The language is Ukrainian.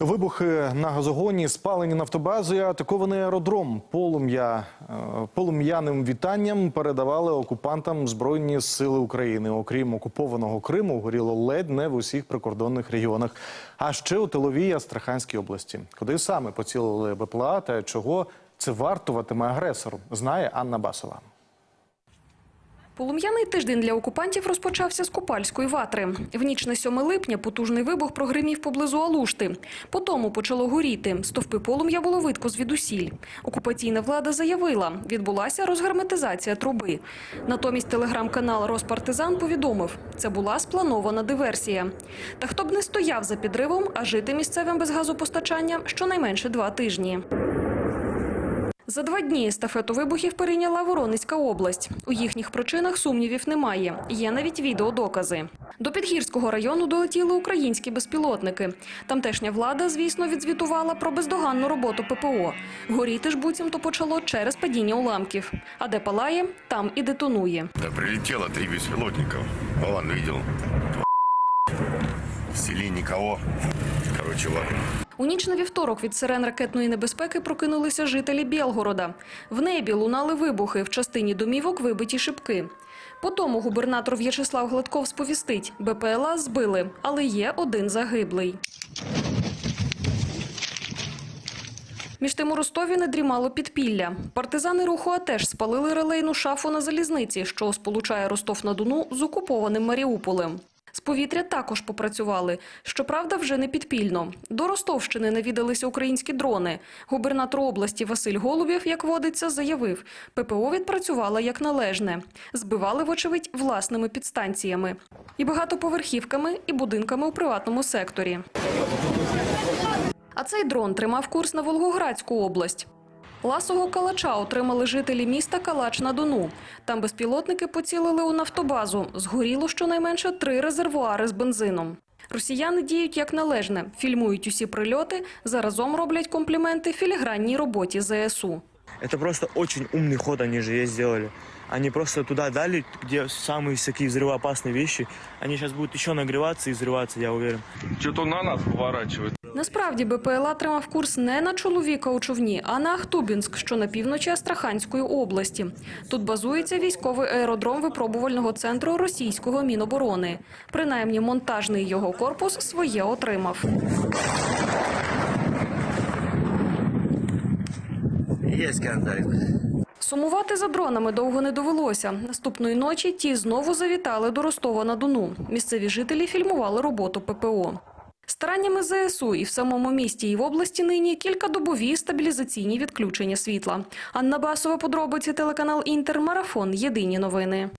Вибухи на газогоні, спалені нафтобази, атакований аеродром. Полум'я е, полум'яним вітанням передавали окупантам збройні сили України. Окрім окупованого Криму, горіло ледь не в усіх прикордонних регіонах. А ще у Тиловій Астраханській області. Куди саме поцілили БПЛА та чого це вартуватиме агресору, знає Анна Басова. Полум'яний тиждень для окупантів розпочався з Купальської ватри. В ніч на 7 липня потужний вибух прогримів поблизу Алушти. По тому почало горіти. Стовпи полум'я було видко звідусіль. Окупаційна влада заявила, відбулася розгерметизація труби. Натомість телеграм-канал «Роспартизан» повідомив, це була спланована диверсія. Та хто б не стояв за підривом, а жити місцевим без газопостачання щонайменше два тижні. За два дні естафету вибухів перейняла Воронезька область. У їхніх причинах сумнівів немає. Є навіть відеодокази. До Підгірського району долетіли українські безпілотники. Тамтешня влада, звісно, відзвітувала про бездоганну роботу ППО. Горіти ж буцімто почало через падіння уламків. А де палає, там і детонує. Да, прилетело три беспилотников. Вон видел. В селе никого. Короче, ладно. У ніч на вівторок від сирен ракетної небезпеки прокинулися жителі Білгорода. В небі лунали вибухи, в частині домівок вибиті шибки. По тому губернатор В'ячеслав Гладков сповістить, БПЛА збили, але є один загиблий. Між тим у Ростові не дрімало підпілля. Партизани руху АТЕШ спалили релейну шафу на залізниці, що сполучає Ростов-на-Дону з окупованим Маріуполем. Повітря також попрацювали. Щоправда, вже не підпільно. До Ростовщини навідалися українські дрони. Губернатор області Василь Голубєв, як водиться, заявив, ППО відпрацювала як належне. Збивали, вочевидь, власними підстанціями. І багатоповерхівками, і будинками у приватному секторі. А цей дрон тримав курс на Волгоградську область. Ласого калача отримали жителі міста Калач на Дону. Там безпілотники поцілили у нафтобазу. Згоріло щонайменше три резервуари з бензином. Росіяни діють як належне, фільмують усі прильоти, заразом роблять компліменти філігранній роботі ЗСУ. Это просто очень умный ход они же ей сделали. Они просто туда дали, где самые такие взрывоопасные вещи. Они сейчас будут еще нагреваться и взрываться, я уверен. Что-то на нас поворачивает. Насправді БПЛА тримав курс не на чоловіка у човні, а на Ахтубінськ, що на півночі Астраханської області. Тут базується військовий аеродром випробувального центру російського міноборони. Принаймні, монтажний його корпус своє отримав. Есть контакт. Сумувати за дронами довго не довелося. Наступної ночі ті знову завітали до Ростова на Дону. Місцеві жителі фільмували роботу ППО. Стараннями ЗСУ і в самому місті, і в області нині кількадобові стабілізаційні відключення світла. Анна Басова, подробиці, телеканал Інтермарафон. Єдині новини.